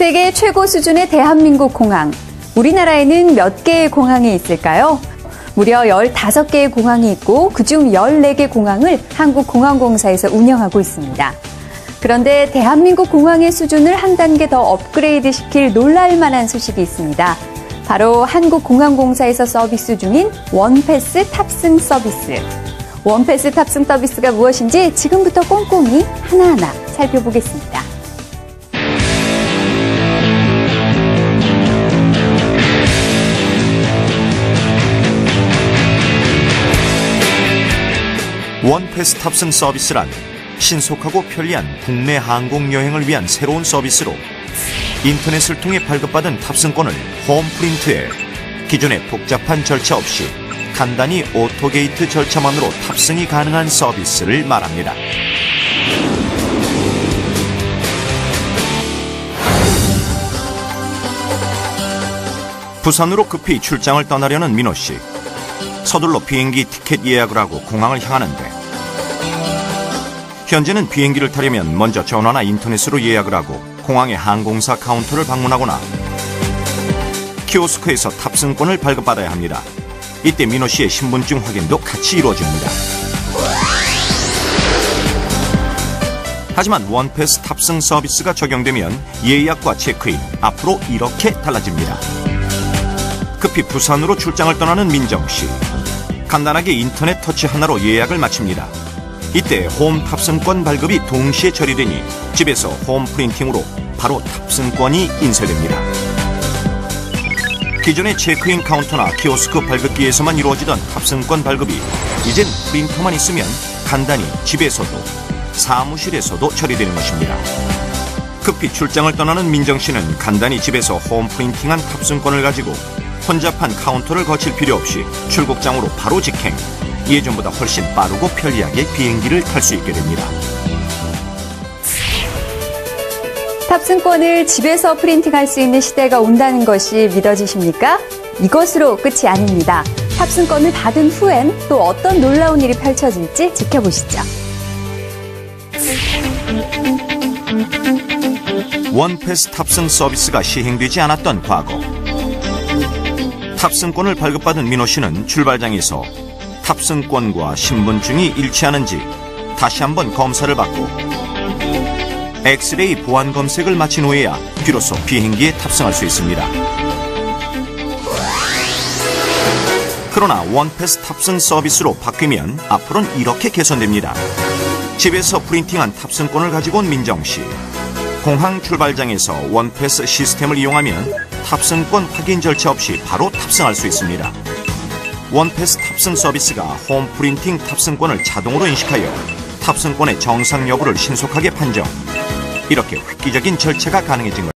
세계 최고 수준의 대한민국 공항. 우리나라에는 몇 개의 공항이 있을까요? 무려 15개의 공항이 있고 그중 14개 공항을 한국공항공사에서 운영하고 있습니다. 그런데 대한민국 공항의 수준을 한 단계 더 업그레이드 시킬 놀랄만한 소식이 있습니다. 바로 한국공항공사에서 서비스 중인 원패스 탑승 서비스. 원패스 탑승 서비스가 무엇인지 지금부터 꼼꼼히 하나하나 살펴보겠습니다. 원패스 탑승 서비스란 신속하고 편리한 국내 항공 여행을 위한 새로운 서비스로 인터넷을 통해 발급받은 탑승권을 홈프린트해 기존의 복잡한 절차 없이 간단히 오토게이트 절차만으로 탑승이 가능한 서비스를 말합니다. 부산으로 급히 출장을 떠나려는 민호 씨. 서둘러 비행기 티켓 예약을 하고 공항을 향하는데 현재는 비행기를 타려면 먼저 전화나 인터넷으로 예약을 하고 공항의 항공사 카운터를 방문하거나 키오스크에서 탑승권을 발급받아야 합니다. 이때 민호 씨의 신분증 확인도 같이 이루어집니다. 하지만 원패스 탑승 서비스가 적용되면 예약과 체크인 앞으로 이렇게 달라집니다. 급히 부산으로 출장을 떠나는 민정 씨. 간단하게 인터넷 터치 하나로 예약을 마칩니다. 이때 홈 탑승권 발급이 동시에 처리되니 집에서 홈 프린팅으로 바로 탑승권이 인쇄됩니다. 기존의 체크인 카운터나 키오스크 발급기에서만 이루어지던 탑승권 발급이 이젠 프린터만 있으면 간단히 집에서도 사무실에서도 처리되는 것입니다. 급히 출장을 떠나는 민정 씨는 간단히 집에서 홈 프린팅한 탑승권을 가지고 혼잡한 카운터를 거칠 필요 없이 출국장으로 바로 직행. 예전보다 훨씬 빠르고 편리하게 비행기를 탈 수 있게 됩니다. 탑승권을 집에서 프린팅할 수 있는 시대가 온다는 것이 믿어지십니까? 이것으로 끝이 아닙니다. 탑승권을 받은 후엔 또 어떤 놀라운 일이 펼쳐질지 지켜보시죠. 원패스 탑승 서비스가 시행되지 않았던 과거. 탑승권을 발급받은 민호 씨는 출발장에서 탑승권과 신분증이 일치하는지 다시 한번 검사를 받고 엑스레이 보안 검색을 마친 후에야 비로소 비행기에 탑승할 수 있습니다. 그러나 원패스 탑승 서비스로 바뀌면 앞으로는 이렇게 개선됩니다. 집에서 프린팅한 탑승권을 가지고 온 민정 씨. 공항 출발장에서 원패스 시스템을 이용하면 탑승권 확인 절차 없이 바로 탑승할 수 있습니다. 원패스 탑승 서비스가 홈 프린팅 탑승권을 자동으로 인식하여 탑승권의 정상 여부를 신속하게 판정. 이렇게 획기적인 절차가 가능해진 것.